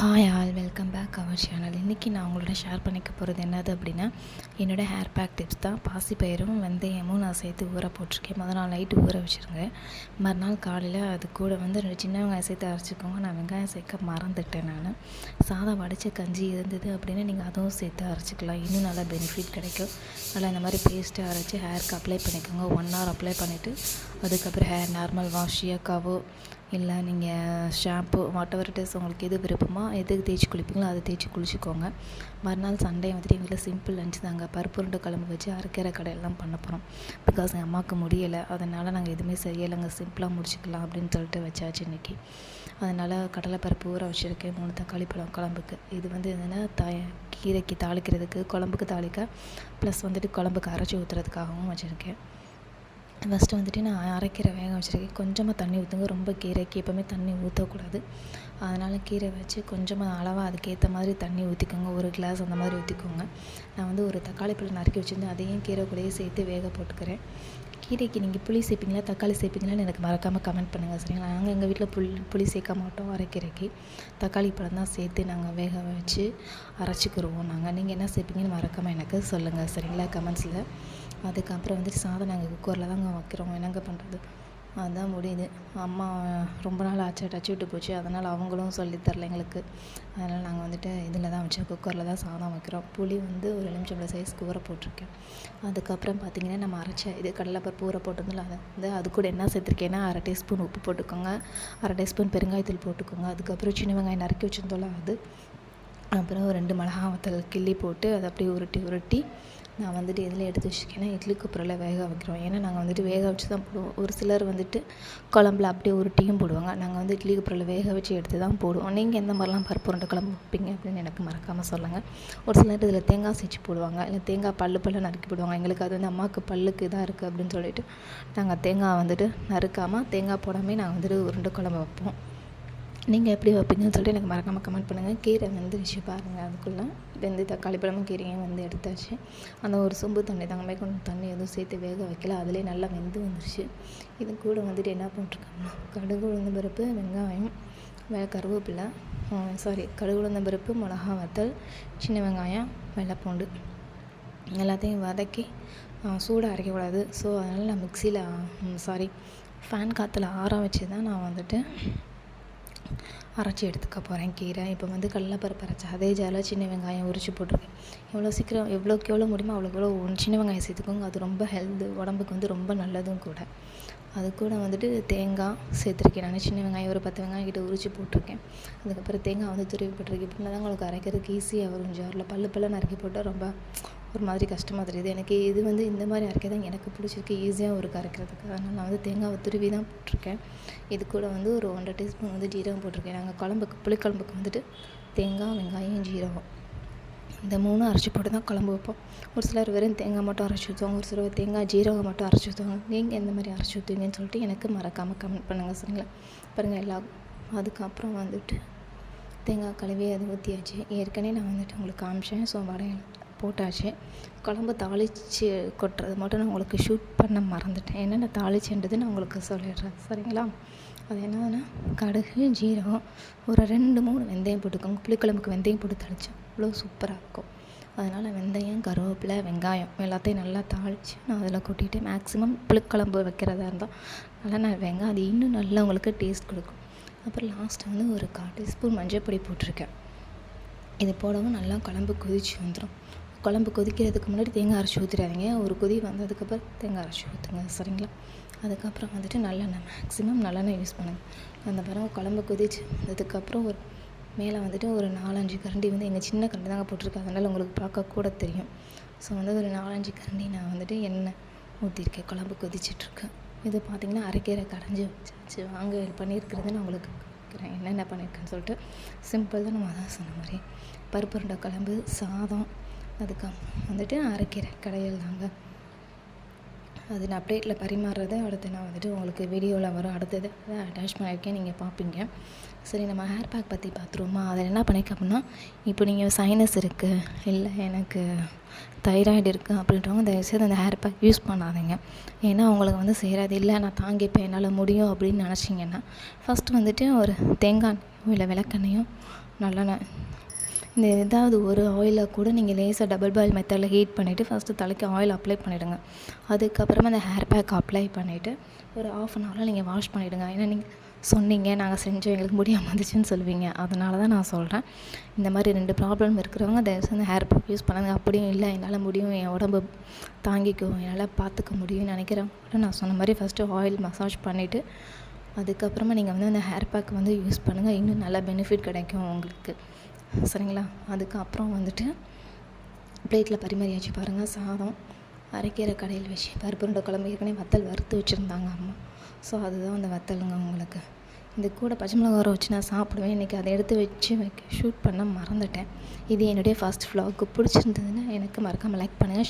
Hi all welcome back our channel இன்றைக்கி நான் உங்களோட ஷேர் பண்ணிக்க போகிறது என்னது அப்படின்னா என்னோடய ஹேர் பேக் டிப்ஸ் தான். பாசிப்பயிரும் வெந்தயமும் நான் சேர்த்து ஊற போட்டிருக்கேன். முதல் நாள் நைட்டு ஊற வச்சுருங்க மறுநாள் காலையில் அது கூட வந்து ரெண்டு சின்ன வெங்காயம் சேர்த்து அரைச்சிக்கோங்க. நான் வெங்காயம் சேர்க்க மறந்துட்டேன் நான். சாதம் வடித்த கஞ்சி இருந்தது அப்படின்னா நீங்கள் அதுவும் சேர்த்து அரைச்சிக்கலாம். இன்னும் நல்லா பெனிஃபிட் கிடைக்கும். நல்லா இந்த மாதிரி பேஸ்ட்டு அரைச்சி ஹேருக்கு அப்ளை பண்ணிக்கோங்க. ஒன் ஹவர் அப்ளை பண்ணிவிட்டு அதுக்கப்புறம் ஹேர் நார்மல் வாஷ் ஷியக்காவோ இல்லை நீங்கள் shampoo whatever it is உங்களுக்கு எது விருப்பமோ எதுக்கு தேய்ச்சி குளிப்பீங்களோ அதை தேய்ச்சி குளிச்சுக்கோங்க. மறுநாள் சண்டே வந்துட்டு எங்கள் வீட்டில் சிம்பிள் லஞ்ச் தாங்க. பருப்பு ரெண்டு குழம்பு வச்சு அரைக்கிற கடையெல்லாம் பண்ண போகிறோம் பிகாஸ் என் அம்மாவுக்கு முடியலை. அதனால் நாங்கள் எதுவுமே செய்யலைங்க. சிம்பிளாக முடிச்சுக்கலாம் அப்படின்னு சொல்லிட்டு வச்சாச்சு இன்றைக்கி அதனால் கடலை பருப்பு ஊற வச்சுருக்கேன். மூணு தக்காளி பழம் குழம்புக்கு. இது வந்து என்னென்னா த கீரைக்கு தாளிக்கிறதுக்கு குழம்புக்கு தாளிக்க ப்ளஸ் வந்துட்டு குழம்புக்கு அரைச்சி ஊற்றுறதுக்காகவும் வச்சுருக்கேன். ஃபஸ்ட்டு வந்துட்டு நான் அரைக்கீரை வேக வச்சுருக்கேன். கொஞ்சமாக தண்ணி ஊற்றுங்க ரொம்ப கீரைக்கு எப்போவுமே தண்ணி ஊற்றக்கூடாது அதனால் கீரை வச்சு கொஞ்சமாக அளவாக அதுக்கேற்ற மாதிரி தண்ணி ஊற்றிக்கோங்க ஒரு கிளாஸ் அந்த மாதிரி ஊற்றிக்கோங்க நான் வந்து ஒரு தக்காளி பழம் நறுக்கி வச்சுருந்தேன். அதையும் கீரை கூடயே சேர்த்து வேக போட்டுக்கிறேன். கீரைக்கு நீங்கள் புளி சேர்ப்பீங்களா? தக்காளி சேர்ப்பீங்களான்னு எனக்கு மறக்காமல் கமெண்ட் பண்ணுங்கள் சரிங்களா? நாங்கள் எங்கள் வீட்டில் புளி புளி சேர்க்க மாட்டோம் அரைக்கீரைக்கு தக்காளி பழம் தான் சேர்த்து நாங்கள் வேக வச்சு அரைச்சிக்கிருவோம் நாங்கள் நீங்கள் என்ன சேர்ப்பீங்கன்னு மறக்காமல் எனக்கு சொல்லுங்கள் சரிங்களா? கமெண்ட்ஸில் அதுக்கப்புறம் வந்துட்டு சாதம் நாங்கள் குக்கரில் தாங்க வைக்கிறோம். என்னங்க பண்ணுறது அதுதான் முடியுது. அம்மா ரொம்ப நாள் ஆச்சு டச்சு விட்டு போச்சு. அதனால் அவங்களும் சொல்லித் தரல எங்களுக்கு. அதனால் நாங்கள் வந்துட்டு இதில் தான் வச்சோம் குக்கரில் தான் சாதம் வைக்கிறோம். புளி வந்து ஒரு எலுமிச்சம்பழம் சைஸ் ஊற போட்டிருக்கேன். அதுக்கப்புறம் பார்த்திங்கன்னா நம்ம அரைச்ச இது கடலைப்பருப்பு ஊற போட்டிருந்தோம்ல அதை வந்து அது கூட என்ன சேர்த்துருக்கேன்னா அரை டீஸ்பூன் உப்பு போட்டுக்கோங்க. அரை டீஸ்பூன் பெருங்காயத்தூள் போட்டுக்கோங்க. அதுக்கப்புறம் சின்ன வெங்காயம் நறுக்கி வச்சிருந்தோம்ல அது அப்புறம் ரெண்டு மிளகா வத்தல் கிள்ளி போட்டு அதை அப்படியே உருட்டி உருட்டி நான் வந்துட்டு எதில் எடுத்து வச்சுருக்கேன்னா இட்லி குப்பரில் வேக வைக்கிறோம். ஏன்னா நாங்கள் வந்துட்டு வேக வச்சு தான் போடுவோம். ஒரு சிலர் வந்துட்டு குழம்புல அப்படியே உருட்டியும் போடுவாங்க. நாங்கள் வந்து இட்லி குப்பரில் வேக வச்சு எடுத்து தான் போடுவோம். நீங்கள் எந்த மாதிரிலாம் பருப்பு உருண்டை குழம்பு வைப்பீங்க அப்படின்னு எனக்கு மறக்காமல் சொல்லுங்கள் ஒரு சிலர் இதில் தேங்காய் செஞ்சு போடுவாங்க. இல்லை தேங்காய் பல்லு பல்லு நறுக்கி போடுவாங்க. எங்களுக்கு அது வந்து அம்மாவுக்கு பல்லுக்கு இதாக இருக்குது அப்படின்னு சொல்லிட்டு நாங்கள் தேங்காய் வந்துட்டு நறுக்காமல் தேங்காய் போடாமல் நாங்கள் வந்துட்டு உருண்டை குழம்பு வைப்போம். நீங்கள் எப்படி வைப்பீங்கன்னு சொல்லிட்டு எனக்கு மறக்காமல் கமெண்ட் பண்ணுங்கள் கீரை வெந்துருச்சு பாருங்கள் அதுக்குள்ளே. வெந்து தக்காளி பழமும் கீரையும் வந்து எடுத்தாச்சு. அந்த ஒரு சொம்பு தண்ணி தாங்க கொஞ்சம் தண்ணி எதுவும் சேர்த்து வேக வைக்கல. அதிலே நல்லா வெந்து வந்துருச்சு. இது கூட வந்துட்டு என்ன பண்ணிருக்கோம்னா கடுகு உளுந்த பருப்பு வெங்காயம் வே கருவேப்பிலை சாரி கடுகு உளுந்த பருப்பு மிளகா வத்தல் சின்ன வெங்காயம் வெள்ளைப்பூண்டு. எல்லாத்தையும் வதக்கி சூடாக அரைக்கக்கூடாது. ஸோ அதனால் நான் மிக்சியில் சாரி ஃபேன் காற்றுல ஆற வச்சு தான் நான் வந்துட்டு அரைச்சி எடுத்துக்க போகிறேன் கீரை. இப்போ வந்து கடலப்பருப்பு அரைச்சி அதே ஜாலியாக சின்ன வெங்காயம் உரித்து போட்டிருக்கேன். எவ்வளோ சீக்கிரம் எவ்வளோக்கு எவ்வளோ முடியுமோ அவ்வளோக்கு எவ்வளோ சின்ன வெங்காயம் சேர்த்துக்கோங்க. அது ரொம்ப ஹெல்த்து உடம்புக்கு வந்து ரொம்ப நல்லதும் கூட. அது கூட வந்துட்டு தேங்காய் சேர்த்துருக்கேன் நான். சின்ன வெங்காயம் ஒரு பத்து வெங்காயம் கிட்ட உரித்து போட்டிருக்கேன். அதுக்கப்புறம் தேங்காய் வந்து துருவி போட்டிருக்கேன். இப்படின்னா தான் உங்களுக்கு அரைக்கிறதுக்கு ஈஸியாக வரும். ஜாரில் பல்லு பல்ல நறுக்கி போட்டால் ரொம்ப ஒரு மாதிரி கஷ்டமாக தெரியுது. எனக்கு இது வந்து இந்த மாதிரி அரைக்க தான் எனக்கு பிடிச்சிருக்கு. ஈஸியாக இருக்குது அரைக்கிறதுக்கு அதனால் நான் வந்து தேங்காவை துருவி தான் போட்டிருக்கேன். இது கூட வந்து ஒரு ஒன்றரை டீஸ்பூன் வந்து ஜீரகம் போட்டிருக்கேன். நாங்கள் குழம்புக்கு புளிக்குழம்புக்கு வந்துட்டு தேங்காய் வெங்காயம் ஜீரகம். இந்த மூணும் அரைச்சி போட்டு தான் குழம்பு வைப்போம். ஒரு சிலர் வெறும் தேங்காய் மட்டும் அரைச்சி ஊற்றுவாங்க ஒரு சிலர் தேங்காய் ஜீரகம் மட்டும் அரைச்சி ஊற்றுவாங்க. நீங்கள் எந்த மாதிரி அரைச்சி ஊற்றுவீங்கன்னு சொல்லிட்டு எனக்கு மறக்காமல் கமெண்ட் பண்ணுங்கள் சரிங்களா? பாருங்கள் எல்லா அதுக்கப்புறம் வந்துட்டு தேங்காய் கழுவி அது ஊற்றியாச்சு ஏற்கனவே நான் வந்துட்டு உங்களுக்கு காமிச்சேன் ஸோ வடையல் போட்டாச்சு. குழம்பு தாளித்து கொட்டுறது மட்டும் நான் உங்களுக்கு ஷூட் பண்ண மறந்துட்டேன். என்னென்ன தாளிச்சுன்றது நான் உங்களுக்கு சொல்லிடுறேன் சரிங்களா? அது என்னதுன்னா கடுகு ஜீரகம் ஒரு ரெண்டு மூணு வெந்தயம் போட்டுக்கோங்க. புளிக்குழம்புக்கு வெந்தயம் போட்டு தாளித்தா அவ்வளோ சூப்பராக இருக்கும். அதனால் வெந்தயம் கருவேப்பிலை வெங்காயம் எல்லாத்தையும் நல்லா தாளித்து நான் அதில் கொட்டிட்டு மேக்ஸிமம் புளிக்குழம்பு வைக்கிறதா இருந்தால் நல்லா நான் வெங்காயம் அது இன்னும் நல்லா உங்களுக்கு டேஸ்ட் கொடுக்கும். அப்புறம் லாஸ்ட்டு வந்து ஒரு கால் டீஸ்பூன் மஞ்சள் பொடி போட்டிருக்கேன். இது போடவும் நல்லா குழம்பு கொதிச்சு வந்துடும் குழம்பு கொதிக்கிறதுக்கு முன்னாடி தேங்காய் அரைச்சி ஊற்றிடாதீங்க ஒரு கொதி வந்ததுக்கப்புறம் தேங்காய் அரைச்சி ஊற்றுங்க சரிங்களா? அதுக்கப்புறம் வந்துட்டு நல்லெண்ணெய் மேக்ஸிமம் நல்லெண்ணெய் யூஸ் பண்ணுங்கள் அந்த பிறகு குழம்பு கொதிச்சு வந்ததுக்கப்புறம் ஒரு மேலே வந்துட்டு ஒரு நாலஞ்சு கரண்டி வந்து எங்கள் சின்ன கரண்டி தாங்க போட்டிருக்கேன் அதனால் உங்களுக்கு பார்க்க கூட தெரியும். ஸோ வந்து ஒரு நாலஞ்சு கரண்டி நான் வந்துட்டு எண்ணெய் ஊற்றிருக்கேன் குழம்பு கொதிச்சிட்ருக்கேன் இது பார்த்திங்கன்னா அரைக்கீரை கடைஞ்சி வச்சாச்சு. வாங்க பண்ணியிருக்கிறது நான் உங்களுக்கு கேட்குறேன். என்னென்ன பண்ணியிருக்கேன்னு சொல்லிட்டு சிம்பிள் தான் நம்ம அதான் சொன்ன மாதிரி. பருப்பு உருண்டை குழம்பு சாதம் அதுக்கப்புறம் வந்துட்டு அரைக்கீரை கடையில் தாங்க. அது நான் அப்டேட்டில் பரிமாறுறது அடுத்து நான் வந்துட்டு உங்களுக்கு வீடியோவில் வரும். அடுத்தது அதை அட்டாச் பண்ணியிருக்கேன் நீங்கள் பார்ப்பீங்க. சரி நம்ம ஹேர் பேக் பற்றி பார்த்துருவோமா? அதில் என்ன பண்ணிக்க அப்படின்னா இப்போ நீங்கள் சைனஸ் இருக்குது இல்லை எனக்கு தைராய்டு இருக்குது அப்படின்றவங்க தயவுசெய்து அந்த ஹேர் பேக் யூஸ் பண்ணாதீங்க. ஏன்னா அவங்களுக்கு வந்து செய்கிறது இல்லை நான் தாங்கிப்பேன் என்னால் முடியும் அப்படின்னு நினச்சிங்கன்னா ஃபஸ்ட்டு வந்துட்டு ஒரு தேங்காய் இல்லை விளக்கெண்ணையும் நல்லெண்ணெய் இந்த ஏதாவது ஒரு ஆயிலை கூட நீங்கள் லேசாக டபுள் பாயில் மெத்தடில் ஹீட் பண்ணிவிட்டு ஃபஸ்ட்டு தலைக்கு ஆயில் அப்ளை பண்ணிவிடுங்க அதுக்கப்புறமா அந்த ஹேர் பேக் அப்ளை பண்ணிவிட்டு ஒரு ஆஃப் அன் ஹவரில் நீங்கள் வாஷ் பண்ணிவிடுங்க ஏன்னா நீங்கள் சொன்னீங்க நாங்கள் செஞ்சோம் எங்களுக்கு முடியாமல் இருந்துச்சுன்னு சொல்லுவீங்க. அதனால தான் நான் சொல்கிறேன் இந்த மாதிரி ரெண்டு ப்ராப்ளம் இருக்கிறவங்க தயவுசெய்து ஹேர் பேக் யூஸ் பண்ணுங்க. அப்படியும் இல்லை என்னால் முடியும் என் உடம்பு தாங்கிக்கும் என்னால் பார்த்துக்க முடியும்னு நினைக்கிறவங்க கூட நான் சொன்ன மாதிரி ஃபஸ்ட்டு ஆயில் மசாஜ் பண்ணிவிட்டு அதுக்கப்புறமா நீங்கள் வந்து அந்த ஹேர் பேக் வந்து யூஸ் பண்ணுங்கள் இன்னும் நல்ல பெனிஃபிட் கிடைக்கும் உங்களுக்கு. சரிங்களா? அதுக்கப்புறம் வந்துட்டு பிளேட்டில் பரிமாறியாச்சு பாருங்கள் சாதம் அரைக்கீரை கடையில் வச்சு பருப்பு உருண்டை குழம்பு ஏற்கனவே வத்தல் வறுத்து வச்சுருந்தாங்க அம்மா. ஸோ அதுதான் அந்த வத்தலுங்க உங்களுக்கு. இந்த கூட பச்சை மிளகா வர வச்சு நான் சாப்பிடுவேன். இன்றைக்கி அதை எடுத்து வச்சு வைக்க ஷூட் பண்ண மறந்துட்டேன். இது என்னுடைய ஃபஸ்ட் ஃப்ளாக்கு பிடிச்சிருந்ததுன்னா எனக்கு மறக்காமல் லைக் பண்ணுங்கள்